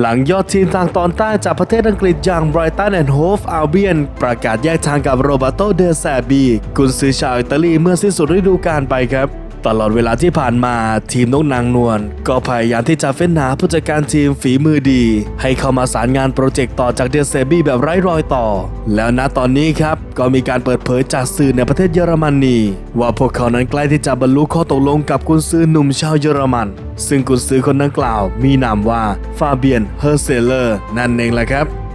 หลังยอดทีมทางตอนใต้จากประเทศอังกฤษอย่างไบรตันแอนด์โฮฟอาเบียนประกาศแยกทางกับโรบัโตเดซาบีกุนซือชาวอิตาลีเมื่อสิ้นสุดฤดูกาลไปครับ ตลอดเวลาที่ผ่านมาทีมนกนางนวลก็พยายามที่จะเฟ้นหาผู้จัดการทีมฝีมือดี ให้เข้ามาสารงานโปรเจกต์ต่อจากเดซบี้แบบไร้รอยต่อ แล้วณตอนนี้ครับก็มีการเปิดเผยจากสื่อในประเทศเยอรมนี ว่าพวกเขานั้นใกล้ที่จะบรรลุข้อตกลงกับกุนซือหนุ่มชาวเยอรมัน ซึ่งกุนซือคนดังกล่าว มีนามว่าฟาเบียนเฮอร์เซเลอร์นั่นเองแหละครับ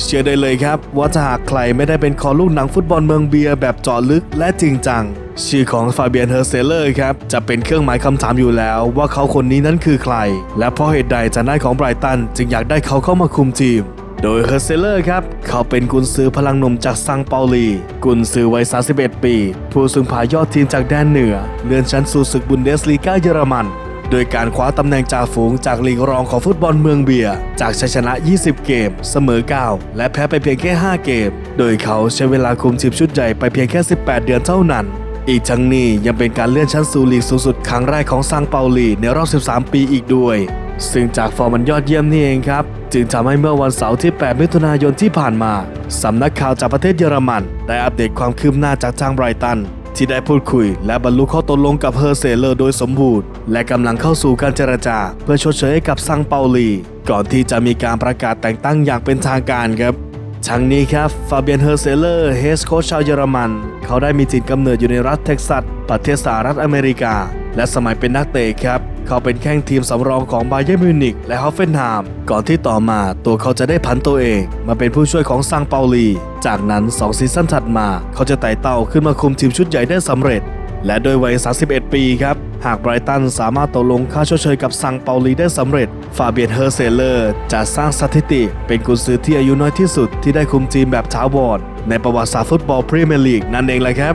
เชื่อได้เลยครับ ว่าถ้าหากใครไม่ได้เป็นคอลูกหนังฟุตบอลเมืองเบียร์แบบเจาะลึกและจริงจัง ชื่อของฟาเบียนเฮอร์เซเลอร์ครับ จะเป็นเครื่องหมายคำถามอยู่แล้ว ว่าเขาคนนี้นั้นคือใคร และเพราะเหตุใดจากนั้นของไบรตันจึงอยากได้เขาเข้ามาคุมทีมโดยเฮอร์เซเลอร์ครับ เขาเป็นกุนซือพลังหนุ่มจากซังเปาลี กุนซือวัย 31 ปี ผู้ซึ่งพายอดทีมจากแดนเหนือ เลื่อนชั้นสู่ศึกบุนเดสลีกาเยอรมัน โดยการคว้าตำแหน่งจ่าฝูงจากลีกรองของฟุตบอลเมืองเบียร์จากชัยชนะ 20 เกม เสมอ 9 และแพ้ไปเพียงแค่ 5 เกม โดยเขาใช้เวลาคุมทีมชุดใหญ่ไปเพียงแค่ 18 เดือนเท่านั้น อีกทั้งนี้ยังเป็นการเลื่อนชั้นสู่ลีกสูงสุดครั้งแรกของซังเปาลีในรอบ 13 ปีอีกด้วย ซึ่งจากฟอร์มมันยอดเยี่ยมนี่เองครับจึงทำให้เมื่อวันเสาร์ที่ 8 มิถุนายนที่ผ่านมา สำนักข่าวจากประเทศเยอรมัน ได้อัปเดตความคืบหน้าจากทางไบรตัน ที่ได้พูดคุย และบรรลุข้อตกลงกับเฮอร์เซเลอร์โดยสมบูรณ์ และกำลังเข้าสู่การเจรจา เพื่อชดเชยให้กับซังเปาลี ก่อนที่จะมีการประกาศแต่งตั้งอย่างเป็นทางการครับทั้งนี้ครับฟาเบียนเฮอร์เซเลอร์เฮสโคชชาวเยอรมัน เขาได้มีถิ่นกำเนิดอยู่ในรัฐเท็กซัส ประเทศสหรัฐอเมริกา และสมัยเป็นนักเตะครับ เขาเป็นแข้งทีมสำรองของบาเยร์มิวนิกและฮอฟเฟนไฮม์ก่อนที่ต่อมาตัวเขาจะได้ผันตัวเอง มาเป็นผู้ช่วยของซังเปาลี จากนั้น2ซีซั่นถัดมาเขาจะไต่เต้าขึ้นมาคุมทีมชุดใหญ่ได้สำเร็จ และโดยวัย 31 ปีครับ หากไบรตันสามารถตกลงค่าชดเชยกับซังเปาลีได้สำเร็จ ฟาเบียนเฮอร์เซเลอร์จะสร้างสถิติ เป็นกุนซือที่อายุน้อยที่สุดที่ได้คุมทีมแบบถาวรในประวัติศาสตร์ฟุตบอลพรีเมียร์ลีกนั่นเองแหละครับ